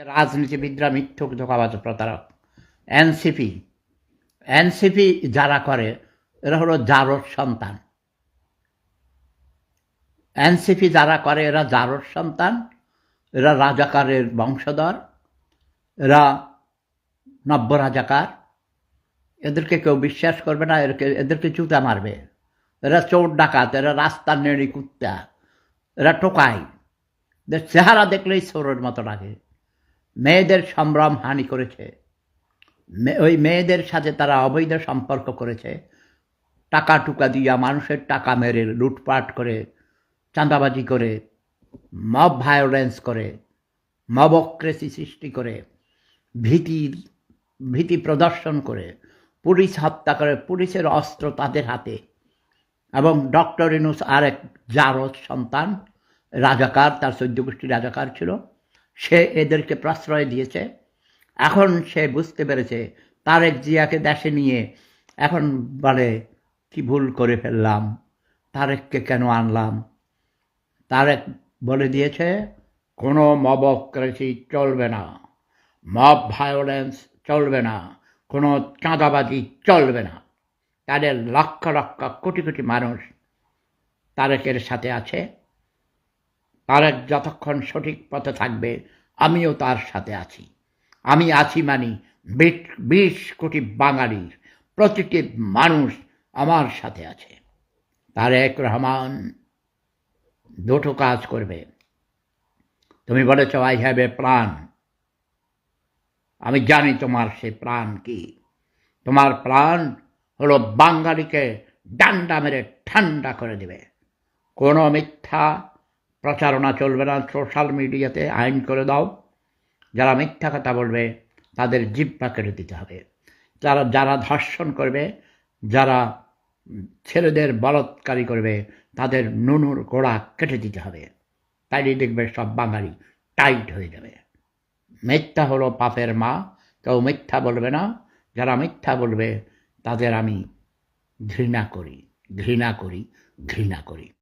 যে রাজনীতিবিদরা মিথ্যুক ধোকাবাজ প্রতারক। এনসিপি এনসিপি যারা করে, এরা হলো জারোর সন্তান। এনসিপি যারা করে, এরা জারোর সন্তান। এরা রাজাকারের বংশধর। এরা নব্য রাজাকার এদেরকে কেউ বিশ্বাস করবে না, এদেরকে এদেরকে চুতা মারবে। এরা চোর ডাকাত, এরা রাস্তার নেড়ি কুত্তা। এরা এদের চেহারা দেখলেই চোরের মতো লাগে। মেয়েদের সম্ভ্রম হানি করেছে। ওই মেয়েদের সাথে তারা অবৈধ সম্পর্ক করেছে। টাকা টুকা দিয়া মানুষের টাকা মেরে লুটপাট করে, চাঁদাবাজি করে, মব ভায়োলেন্স করে মবক্রেসি সৃষ্টি করে ভীতির ভীতি প্রদর্শন করে, পুলিশ হত্যা করে, পুলিশের অস্ত্র তাদের হাতে এবং ডক্টর ইনুস আর এক জারদ সন্তান, রাজাকার, তার গোষ্ঠী রাজাকার ছিল। সে এদেরকে প্রশ্রয় দিয়েছে। এখন সে বুঝতে পেরেছে, তারেক জিয়াকে দেশে নিয়ে এখন বলে, কি ভুল করে ফেললাম, তারেককে কেন আনলাম? তারেক বলে দিয়েছে, কোনো মবক্রেসি চলবে না, মব ভায়োলেন্স চলবে না, কোনো চাঁদাবাজি চলবে না। তাদের লক্ষ লক্ষ কোটি কোটি মানুষ তারেকের সাথে আছে। তারেক যতক্ষণ সঠিক পথে থাকবে, আমিও তার সাথে আছি। আমি আছি মানি বিশ কোটি বাঙালির, প্রতিটি মানুষ আমার সাথে আছে। তারেক রহমান দুটো কাজ করবে। তুমি বলেছ আই হ্যাভ এ প্রাণ আমি জানি তোমার সে প্রাণ কি। তোমার প্রাণ হলো বাঙালিকে ডান্ডা মেরে ঠান্ডা করে দেবে। কোনো মিথ্যা প্রচারণা চলবে না, সোশ্যাল মিডিয়াতে আইন করে দাও। যারা মিথ্যা কথা বলবে, তাদের জিব্বা কেটে দিতে হবে। যারা যারা ধর্ষণ করবে, যারা ছেলেদের বলৎকারী করবে, তাদের নুনুর গোড়া কেটে দিতে হবে। তাইলে দেখবে সব বাঙালি টাইট হয়ে যাবে। মিথ্যা হলো পাপের মা, কেউ মিথ্যা বলবে না। যারা মিথ্যা বলবে, তাদের আমি ঘৃণা করি ঘৃণা করি ঘৃণা করি।